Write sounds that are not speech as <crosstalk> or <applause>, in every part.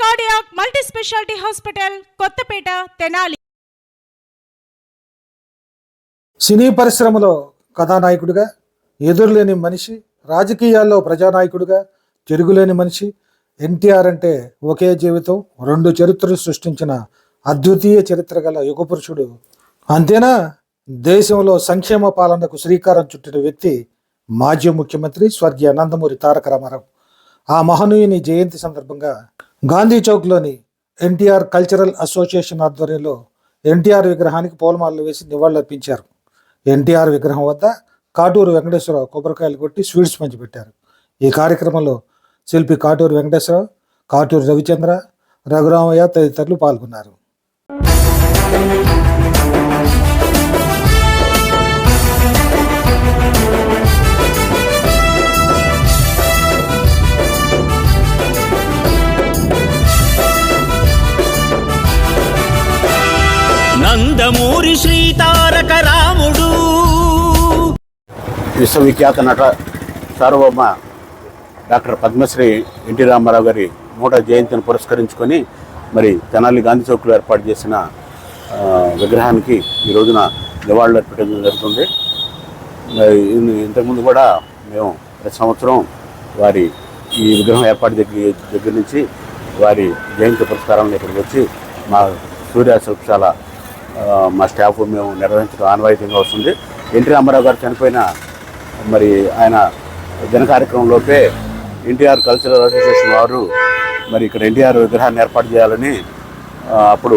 Cardiac multi speciality hospital Kothapeta Tenali. Cine పరిశ్రమలో కథానాయకుడిగా ఎదురులేని మనిషి రాజకీయాల్లో ప్రజానాయకుడిగా తిరుగులేని మనిషి ఎన్టీఆర్ అంటే ఒకే జీవితం రెండు చరిత్రలు సృష్టించిన అద్వితీయ చరిత్ర గల యుగపురుషుడు అంతేనా? దేశంలో సంక్షేమ పాలనకు శ్రీకారం చుట్టిన వ్యక్తి మాజీ ముఖ్యమంత్రి స్వర్గీయ నందమూరి తారక రామారావు. ఆ మహనీయుని జయంతి సందర్భంగా గాంధీ చౌక్లోని ఎన్టీఆర్ కల్చరల్ అసోసియేషన్ ఆధ్వర్యంలో ఎన్టీఆర్ విగ్రహానికి పూలమాలలు వేసి నివాళులర్పించారు. ఎన్టీఆర్ విగ్రహం వద్ద కాటూరు వెంకటేశ్వరరావు కొబ్బరికాయలు కొట్టి స్వీట్స్ పంచిపెట్టారు. ఈ కార్యక్రమంలో శిల్పి కాటూరు వెంకటేశ్వరరావు కాటూరు రవిచంద్ర రఘురామయ్య తదితరులు పాల్గొన్నారు. విశ్వవిఖ్యాత నట సార్వభౌమ డాక్టర్ పద్మశ్రీ ఎన్టీ రామారావు గారి నూట జయంతిని పురస్కరించుకొని మరి తెనాలి గాంధీ చౌక్లో ఏర్పాటు చేసిన విగ్రహానికి ఈ రోజున నివాళులు అర్పించడం జరుగుతుంది. ఇంతకుముందు కూడా మేము ప్రతి సంవత్సరం వారి ఈ విగ్రహం ఏర్పాటు దగ్గర దగ్గర నుంచి వారి జయంతి పురస్కారాలను ఇక్కడికి వచ్చి మా సూర్య శిల్పశాల మా స్టాఫ్ మేము నిర్వహించడం ఆనవాయితీగా వస్తుంది. ఎన్టీ రామారావు గారు చనిపోయిన మరి ఆయన జన కార్యక్రమంలోపే ఎన్టీఆర్ కల్చరల్ అసోసియేషన్ వారు మరి ఇక్కడ ఎన్టీఆర్ విగ్రహాన్ని ఏర్పాటు చేయాలని అప్పుడు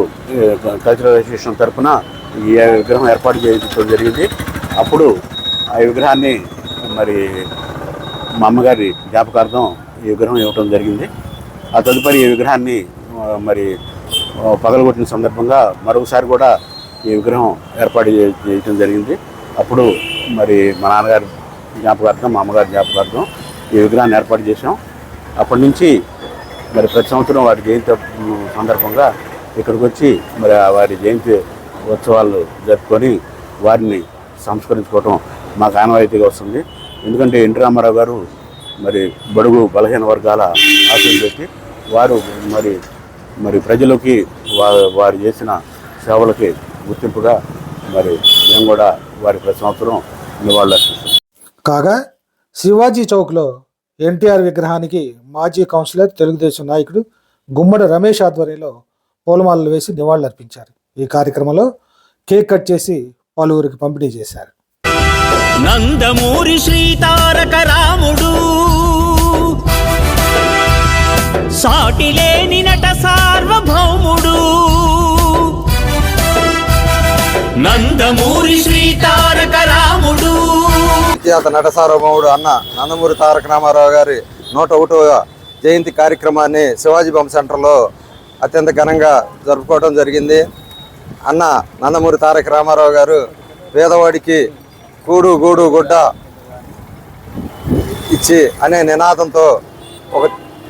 కల్చరల్ అసోసియేషన్ తరఫున ఈ విగ్రహం ఏర్పాటు చేయించడం జరిగింది. అప్పుడు ఆ విగ్రహాన్ని మరి మా అమ్మగారి జ్ఞాపకార్థం ఈ విగ్రహం ఇవ్వటం జరిగింది. ఆ తదుపరి ఈ విగ్రహాన్ని మరి పగలగొట్టిన సందర్భంగా మరొకసారి కూడా ఈ విగ్రహం ఏర్పాటు చేయటం జరిగింది. అప్పుడు మరి మా నాన్నగారు జ్ఞాపకార్థం మా అమ్మగారి జ్ఞాపకార్థం ఈ విగ్రహాన్ని ఏర్పాటు చేసాం అప్పటి నుంచి మరి ప్రతి సంవత్సరం వారి జయంతి సందర్భంగా ఇక్కడికి వచ్చి మరి వారి జయంతి ఉత్సవాలు జరుపుకొని వారిని సంస్కరించుకోవటం మాకు ఆనవాయితీగా వస్తుంది. ఎందుకంటే ఎన్టీ రామారావు గారు మరి బడుగు బలహీన వర్గాల ఆశలు పెట్టి వారు మరి మరి ప్రజలకి వారు వారు చేసిన సేవలకి గుర్తింపుగా మరి మేము కూడా వారి ప్రతి సంవత్సరం నివాళులు అర్పిస్తాం కాగా శివాజీ చౌక్లో ఎన్టీఆర్ విగ్రహానికి మాజీ కౌన్సిలర్ తెలుగుదేశం నాయకుడు గుమ్మడి రమేష్ ఆధ్వర్యంలో పూలమాలలు వేసి నివాళులర్పించారు. ఈ కార్యక్రమంలో కేక్ కట్ చేసి పలువురికి పంపిణీ చేశారు. నందమూరి శ్రీతారక రాముడు సాటిలేని నట సార్వభౌముడు. నందమూరి శ్రీతారక రాముడు విఖ్యాత నట సార్వభౌముడు అన్న నందమూరి తారక రామారావు గారి నూట ఒకటవ జయంతి కార్యక్రమాన్ని శివాజీ బొమ్మ సెంటర్లో అత్యంత ఘనంగా జరుపుకోవడం జరిగింది. అన్న నందమూరి తారక రామారావు గారు పేదవాడికి కూడు గూడు గుడ్డ ఇచ్చి అనే నినాదంతో ఒక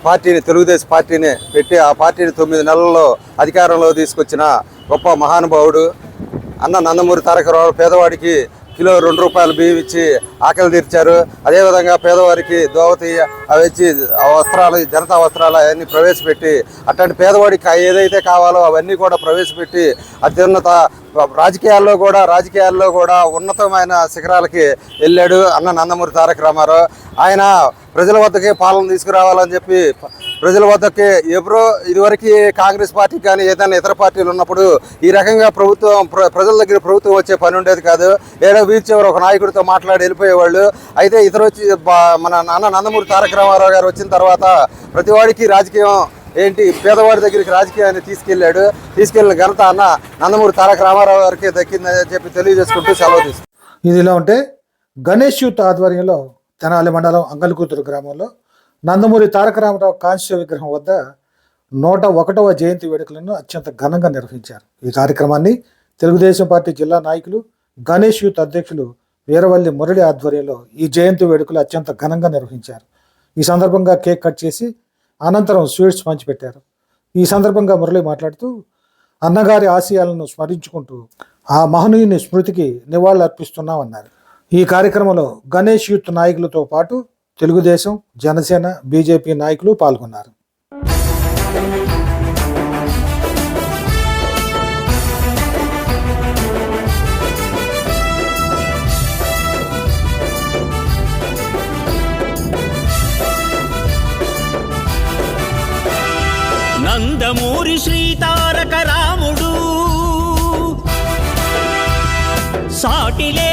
పార్టీని తెలుగుదేశం పార్టీని పెట్టి ఆ పార్టీని తొమ్మిది నెలల్లో అధికారంలో తీసుకొచ్చిన గొప్ప మహానుభావుడు అన్న నందమూరి తారక రావు పేదవాడికి కిలో రెండు రూపాయలు బియ్యం ఇచ్చి ఆకలి తీర్చారు. అదేవిధంగా పేదవారికి దోవతి అవి ఇచ్చి వస్త్రాలు జనతా వస్త్రాలు అవన్నీ ప్రవేశపెట్టి అట్లాంటి పేదవాడికి ఏదైతే కావాలో అవన్నీ కూడా ప్రవేశపెట్టి అత్యున్నత రాజకీయాల్లో కూడా రాజకీయాల్లో కూడా ఉన్నతమైన శిఖరాలకి వెళ్ళాడు అన్న నందమూరి తారక రామారావు. ఆయన ప్రజల వద్దకే పాలన తీసుకురావాలని చెప్పి ప్రజల వద్దకే ఎప్పుడో ఇదివరకు కాంగ్రెస్ పార్టీ కానీ ఏదైనా ఇతర పార్టీలు ఉన్నప్పుడు ఈ రకంగా ప్రభుత్వం ప్ర- ప్రజల దగ్గర ప్రభుత్వం వచ్చే పని ఉండేది కాదు. ఏదో వీల్చేవారు ఒక నాయకుడితో మాట్లాడి వెళ్ళిపోయేవాళ్ళు. అయితే ఇతరు వచ్చి మన నాన్న నందమూరి తారక రామారావు గారు వచ్చిన తర్వాత ప్రతివాడికి రాజకీయం ఏంటి? పేదవాడి దగ్గరికి రాజకీయాన్ని తీసుకెళ్ళాడు. తీసుకెళ్ళిన ఘనత అన్న నందమూరి తారక రామారావు గారికి దక్కిందని చెప్పి తెలియజేసుకుంటూ సెలవు తీసుకుంటాం ఇదిలా ఉంటే గణేష్ యూత్ ఆధ్వర్యంలో తెనాలి మండలం అంగల్కూతురు గ్రామంలో నందమూరి తారక రామారావు కాంస్య విగ్రహం వద్ద నూట ఒకటవ జయంతి వేడుకలను అత్యంత ఘనంగా నిర్వహించారు. ఈ కార్యక్రమాన్ని తెలుగుదేశం పార్టీ జిల్లా నాయకులు గణేష్ యూత్ అధ్యక్షులు వీరవల్లి మురళి ఆధ్వర్యంలో ఈ జయంతి వేడుకలు అత్యంత ఘనంగా నిర్వహించారు. ఈ సందర్భంగా కేక్ కట్ చేసి అనంతరం స్వీట్స్ పంచిపెట్టారు. ఈ సందర్భంగా మురళి మాట్లాడుతూ అన్నగారి ఆశయాలను స్మరించుకుంటూ ఆ మహనీయుని స్మృతికి నివాళులు అర్పిస్తున్నామన్నారు ఈ కార్యక్రమంలో గణేష్ యూత్ నాయకులతో పాటు తెలుగుదేశం జనసేన బీజేపీ నాయకులు పాల్గొన్నారు. నందమూరి శ్రీతారక రాముడు సాటిలే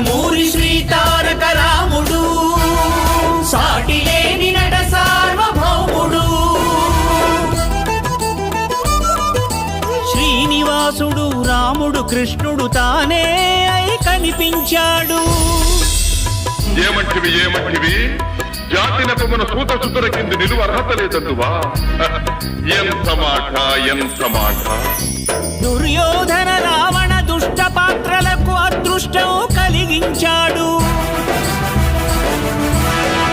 నందమూరి శ్రీతారక రాముడు. సాటిలేని నట సార్వభౌముడు. శ్రీనివాసుడు రాముడు కృష్ణుడు తానే అయి కనిపించాడు. ఏమంటివి ఏమంటివి? జాతి నెపమున సూత సుతుల కింద నిలువ అర్హత లేదందువా? <laughs> ఎంత మాట ఎంత మాట. దుర్యోధన రావణ దుష్ట పాత్రలకు అదృష్టం కలిగించాడు.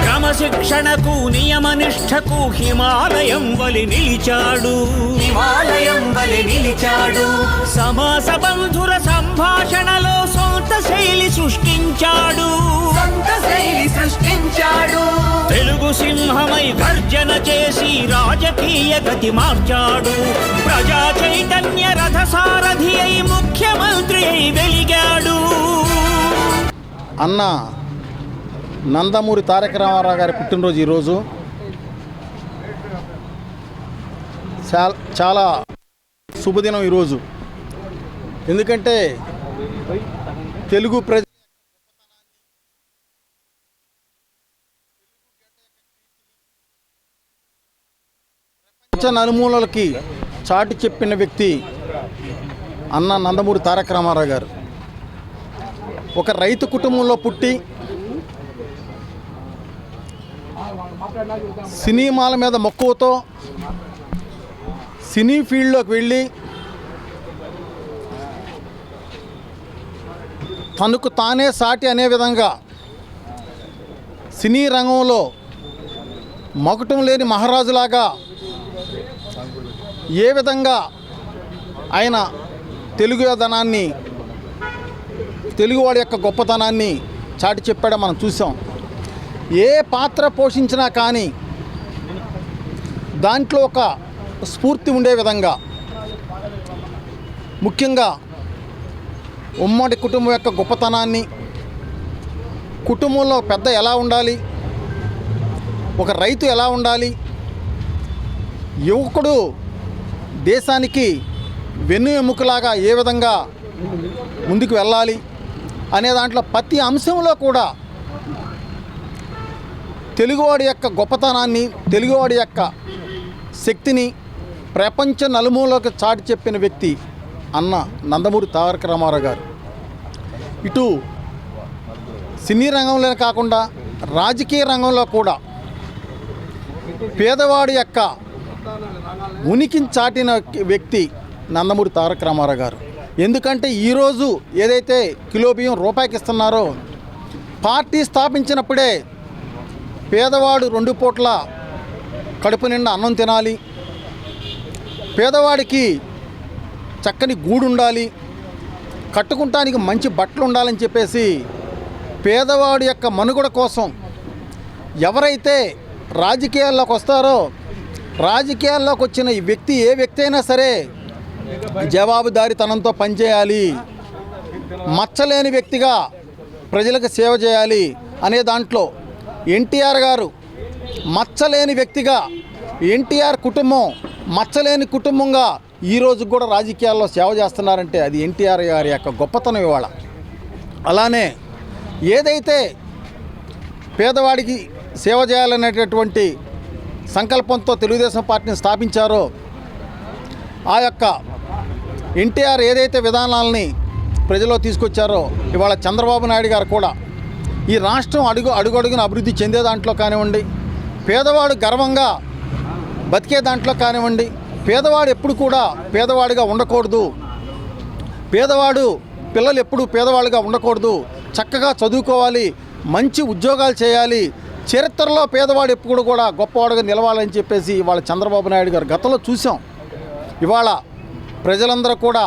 క్రమశిక్షణకు నియమనిష్టకు హిమాలయం వలి నిలిచాడు. హిమాలయం వలి నిలిచాడు. సమాస బంధుర సంభాషణలో సొంత శైలి సృష్టించాడు. సింహమై గర్జన చేసి రాజకీయ గతి మార్చాడు. ప్రజా చైతన్య రథ సారథి అయి ముఖ్యమంత్రి అయి వెలిగాడు. అన్న నందమూరి తారక రామారావు గారి పుట్టినరోజు ఈరోజు. చాలా చాలా శుభదినం ఈరోజు. ఎందుకంటే తెలుగు ప్రజ ప్రపంచ నలుమూలలకి చాటి చెప్పిన వ్యక్తి అన్న నందమూరి తారక రామారావు గారు. ఒక రైతు కుటుంబంలో పుట్టి సినిమాల మీద మక్కువతో సినీ ఫీల్డ్లోకి వెళ్ళి తనకు తానే సాటి అనే విధంగా సినీ రంగంలో మగటం లేని మహారాజులాగా ఏ విధంగా ఆయన తెలుగుదనాన్ని తెలుగువాడి యొక్క గొప్పతనాన్ని చాటి చెప్పాడో మనం చూసాం. ఏ పాత్ర పోషించినా కానీ దాంట్లో ఒక స్ఫూర్తి ఉండే విధంగా ముఖ్యంగా ఉమ్మడి కుటుంబం యొక్క గొప్పతనాన్ని కుటుంబంలో పెద్ద ఎలా ఉండాలి ఒక రైతు ఎలా ఉండాలి యువకుడు దేశానికి వెన్ను ఎముకలాగా ఏ విధంగా ముందుకు వెళ్ళాలి అనే దాంట్లో ప్రతి అంశంలో కూడా తెలుగువాడి యొక్క గొప్పతనాన్ని తెలుగువాడి యొక్క శక్తిని ప్రపంచ నలుమూలకి చాటి చెప్పిన వ్యక్తి అన్న నందమూరి తారక రామారావు గారు. ఇటు సినీ రంగంలోనే కాకుండా రాజకీయ రంగంలో కూడా పేదవాడి యొక్క ఉనికిని చాటిన వ్యక్తి నందమూరి తారక రామారావు గారు. ఎందుకంటే ఈరోజు ఏదైతే కిలో బియ్యం రూపాయికి ఇస్తున్నారో పార్టీ స్థాపించినప్పుడే పేదవాడు రెండు పూట్ల కడుపు నిండా అన్నం తినాలి పేదవాడికి చక్కని గూడు ఉండాలి కట్టుకుంటానికి మంచి బట్టలు ఉండాలని చెప్పేసి పేదవాడి యొక్క మనుగడ కోసం ఎవరైతే రాజకీయాల్లోకి వస్తారో రాజకీయాల్లోకి వచ్చిన ఈ వ్యక్తి ఏ వ్యక్తి అయినా సరే జవాబుదారీతనంతో పనిచేయాలి. మచ్చలేని వ్యక్తిగా ప్రజలకు సేవ చేయాలి అనే దాంట్లో ఎన్టీఆర్ గారు మచ్చలేని వ్యక్తిగా ఎన్టీఆర్ కుటుంబం మచ్చలేని కుటుంబంగా ఈరోజు కూడా రాజకీయాల్లో సేవ చేస్తున్నారంటే అది ఎన్టీఆర్ గారి యొక్క గొప్పతనం ఇవాళ. అలానే ఏదైతే పేదవాడికి సేవ చేయాలనేటటువంటి సంకల్పంతో తెలుగుదేశం పార్టీని స్థాపించారో ఆ యొక్క ఎన్టీఆర్ ఏదైతే విధానాలని ప్రజల్లో తీసుకొచ్చారో ఇవాళ చంద్రబాబు నాయుడు గారు కూడా ఈ రాష్ట్రం అడుగు అడుగడుగున అభివృద్ధి చెందే దాంట్లో కానివ్వండి పేదవాడు గర్వంగా బతికే దాంట్లో కానివ్వండి పేదవాడు ఎప్పుడు కూడా పేదవాడిగా ఉండకూడదు పేదవాడు పిల్లలు ఎప్పుడు పేదవాళ్ళుగా ఉండకూడదు చక్కగా చదువుకోవాలి మంచి ఉద్యోగాలు చేయాలి చరిత్రలో పేదవాడు ఎప్పుడు కూడా గొప్పవాడుగా నిలవాలని చెప్పేసి ఇవాళ చంద్రబాబు నాయుడు గారు గతంలో చూసాం. ఇవాళ ప్రజలందరూ కూడా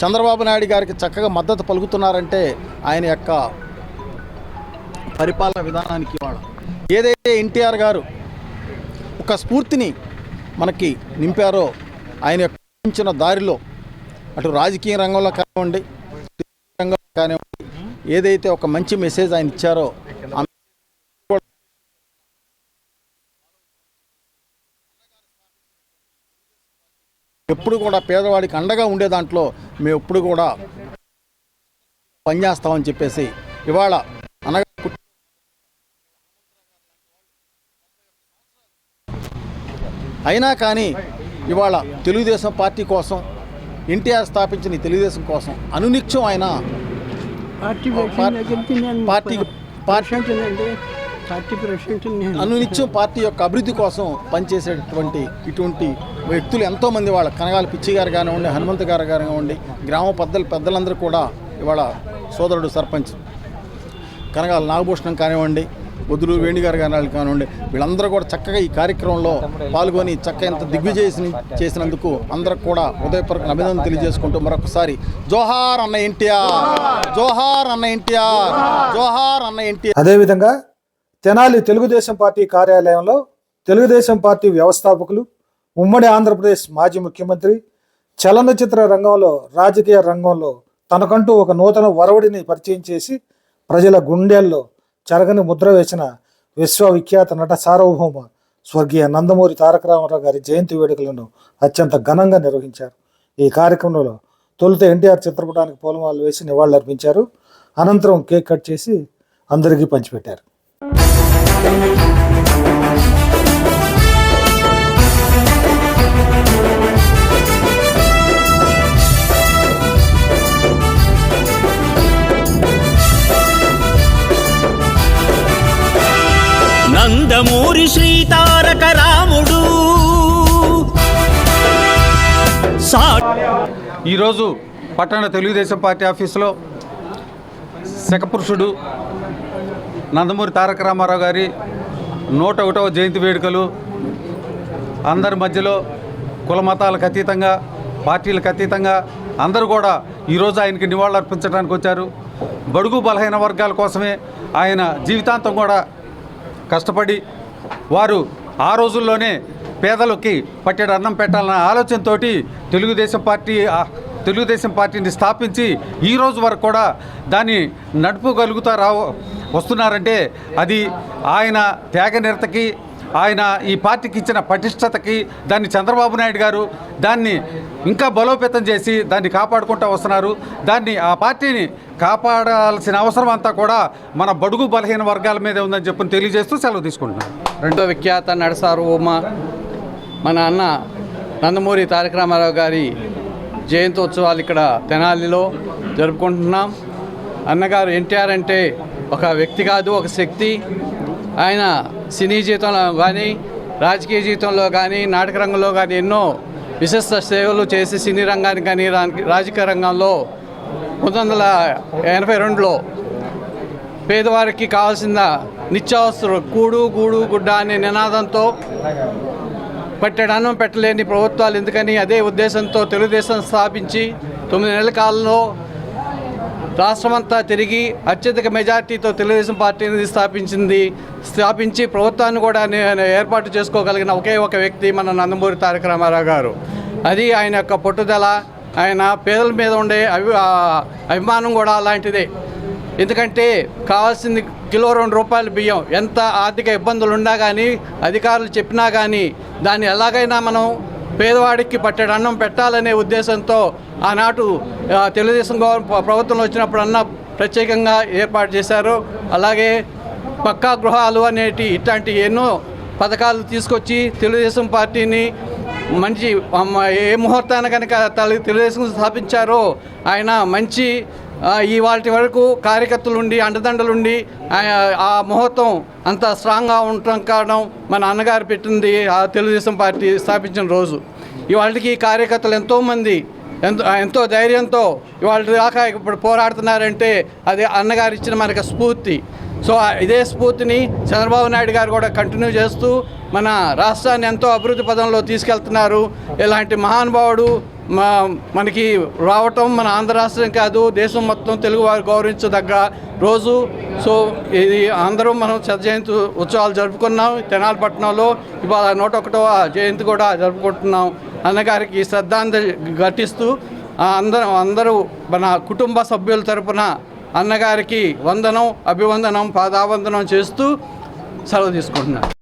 చంద్రబాబు నాయుడు గారికి చక్కగా మద్దతు పలుకుతున్నారంటే ఆయన యొక్క పరిపాలన విధానానికి ఇవాళ ఏదైతే ఎన్టీఆర్ గారు ఒక స్ఫూర్తిని మనకి నింపారో ఆయన యొక్క దారిలో అటు రాజకీయ రంగంలో కానివ్వండి రంగంలో కానివ్వండి ఏదైతే ఒక మంచి మెసేజ్ ఆయన ఇచ్చారో ఆ ఎప్పుడు కూడా పేదవాడికి అండగా ఉండే దాంట్లో మేము ఎప్పుడు కూడా పనిచేస్తామని చెప్పేసి ఇవాళ అనగా అయినా కానీ ఇవాళ తెలుగుదేశం పార్టీ కోసం ఎన్టీఆర్ స్థాపించిన తెలుగుదేశం కోసం అనునిత్యం ఆయన పార్టీ పార్టీ అనునిత్యం పార్టీ యొక్క అభివృద్ధి కోసం పనిచేసేటటువంటి ఇటువంటి వ్యక్తులు ఎంతోమంది వాళ్ళ కనగాల పిచ్చి గారు కానివ్వండి హనుమంత్ గారు కానివ్వండి గ్రామ పెద్దలు పెద్దలందరూ కూడా ఇవాళ సోదరుడు సర్పంచ్ కనగాల నాగభూషణం కానివ్వండి బొద్దులు వేణి గారు కానివ్వండి కానివ్వండి వీళ్ళందరూ కూడా చక్కగా ఈ కార్యక్రమంలో పాల్గొని చక్కగా ఇంత దిగ్విజయం చేసినందుకు అందరికి కూడా ఉదయపూర్వక అభినందన తెలియజేసుకుంటూ మరొకసారి జోహార్ అన్న ఎన్టీఆర్ జోహార్ అన్న ఎన్టీఆర్ జోహార్ అన్న ఎన్టీఆర్. అదేవిధంగా తెనాలి తెలుగుదేశం పార్టీ కార్యాలయంలో తెలుగుదేశం పార్టీ వ్యవస్థాపకులు ఉమ్మడి ఆంధ్రప్రదేశ్ మాజీ ముఖ్యమంత్రి చలనచిత్ర రంగంలో రాజకీయ రంగంలో తనకంటూ ఒక నూతన వరవడిని పరిచయం చేసి ప్రజల గుండెల్లో చెరగని ముద్ర వేసిన విశ్వవిఖ్యాత నట సార్వభౌమ స్వర్గీయ నందమూరి తారక రామారావు గారి జయంతి వేడుకలను అత్యంత ఘనంగా నిర్వహించారు. ఈ కార్యక్రమంలో తొలుత ఎన్టీఆర్ చిత్రపటానికి పూలమాలలు వేసి నివాళులర్పించారు. అనంతరం కేక్ కట్ చేసి అందరికీ పంచిపెట్టారు. నందమూరి శ్రీతారక రాముడు. ఈరోజు పట్టణ తెలుగుదేశం పార్టీ ఆఫీసులో శకపురుషుడు నందమూరి తారక రామారావు గారి నూట ఒకటవ జయంతి వేడుకలు అందరి మధ్యలో కుల మతాలకు అతీతంగా పార్టీలకు అతీతంగా అందరూ కూడా ఈరోజు ఆయనకి నివాళులు అర్పించడానికి వచ్చారు. బడుగు బలహీన వర్గాల కోసమే ఆయన జీవితాంతం కూడా కష్టపడి వారు ఆ రోజుల్లోనే పేదలకి పట్టెడు అన్నం పెట్టాలన్న ఆలోచనతోటి తెలుగుదేశం పార్టీ తెలుగుదేశం పార్టీని స్థాపించి ఈ రోజు వరకు కూడా దాన్ని నడుపుగలుగుతా రావు వస్తున్నారంటే అది ఆయన త్యాగనిరతకి ఆయన ఈ పార్టీకి ఇచ్చిన పటిష్టతకి దాన్ని చంద్రబాబు నాయుడు గారు దాన్ని ఇంకా బలోపేతం చేసి దాన్ని కాపాడుకుంటూ వస్తున్నారు. దాన్ని ఆ పార్టీని కాపాడాల్సిన అవసరం అంతా కూడా మన బడుగు బలహీన వర్గాల మీద ఉందని చెప్పి తెలియజేస్తూ సెలవు తీసుకుంటున్నాను. రెండో విఖ్యాత నడసారు ఉమ. మన అన్న నందమూరి తారక రామారావు గారి జయంతోత్సవాలు ఇక్కడ తెనాలిలో జరుపుకుంటున్నాం. అన్నగారు ఎన్టీఆర్ అంటే ఒక వ్యక్తి కాదు ఒక శక్తి. ఆయన సినీ జీవితంలో కానీ రాజకీయ జీవితంలో కానీ నాటక రంగంలో కానీ ఎన్నో విశిష్ట సేవలు చేసి సినీ రంగానికి కానీ రాజకీయ రంగంలో పంతొమ్మిది వందల ఎనభై రెండులో పేదవారికి కావాల్సిన నిత్యావసర కూడు గూడు గుడ్డ అనే నినాదంతో పట్టెడు. పెట్టలేని ప్రభుత్వాలు ఎందుకని? అదే ఉద్దేశంతో తెలుగుదేశం స్థాపించి తొమ్మిది నెలల కాలంలో రాష్ట్రమంతా తిరిగి అత్యధిక మెజార్టీతో తెలుగుదేశం పార్టీని స్థాపించింది స్థాపించి ప్రభుత్వాన్ని కూడా ఏర్పాటు చేసుకోగలిగిన ఒకే ఒక వ్యక్తి మన నందమూరి తారక రామారావు గారు. అది ఆయన యొక్క పట్టుదల ఆయన పేదల మీద ఉండే అభి అభిమానం కూడా అలాంటిదే. ఎందుకంటే కావాల్సింది కిలో రెండు రూపాయల బియ్యం. ఎంత ఆర్థిక ఇబ్బందులు ఉన్నా కానీ అధికారులు చెప్పినా కానీ దాన్ని ఎలాగైనా మనం పేదవాడికి పట్టెడు అన్నం పెట్టాలనే ఉద్దేశంతో ఆనాటు తెలుగుదేశం ప్రభుత్వం ప్రభుత్వంలో వచ్చినప్పుడు అన్న ప్రత్యేకంగా ఏర్పాటు చేశారు. అలాగే పక్కా గృహాలు అనేటి ఇట్లాంటి ఎన్నో పథకాలు తీసుకొచ్చి తెలుగుదేశం పార్టీని మంచి ఏ ముహూర్తాన కనుక తెలుగుదేశం స్థాపించారో ఆయన మంచి ఈ వరకు కార్యకర్తలు ఉండి అండదండలుండి ఆ- ఆ ముహూర్తం అంత స్ట్రాంగ్గా ఉండటం కారణం మన అన్నగారు పెట్టింది ఆ తెలుగుదేశం పార్టీ స్థాపించిన రోజు. ఇవాళకి కార్యకర్తలు ఎంతోమంది ఎంతో ఎంతో ధైర్యంతో ఇవాళ దాకా ఇప్పుడు పోరాడుతున్నారంటే అది అన్నగారు ఇచ్చిన మనకు స్ఫూర్తి. సో ఇదే స్ఫూర్తిని చంద్రబాబు నాయుడు గారు కూడా కంటిన్యూ చేస్తూ మన రాష్ట్రాన్ని ఎంతో అభివృద్ధి పదంలో తీసుకెళ్తున్నారు. ఇలాంటి మహానుభావుడు మా మనకి రావటం మన ఆంధ్ర రాష్ట్రం కాదు దేశం మొత్తం తెలుగు వారు గౌరవించదగ్గ రోజు. సో ఇది అందరూ మనం చత జయంతి ఉత్సవాలు జరుపుకున్నాం. తెనాలిపట్నంలో ఇవాళ నూట ఒకటవ జయంతి కూడా జరుపుకుంటున్నాం అన్నగారికి శ్రద్ధాంజలి ఘటిస్తూ అందరం అందరూ మన కుటుంబ సభ్యుల తరపున అన్నగారికి వందనం అభివందనం పాదావందనం చేస్తూ సెలవు తీసుకుంటున్నాను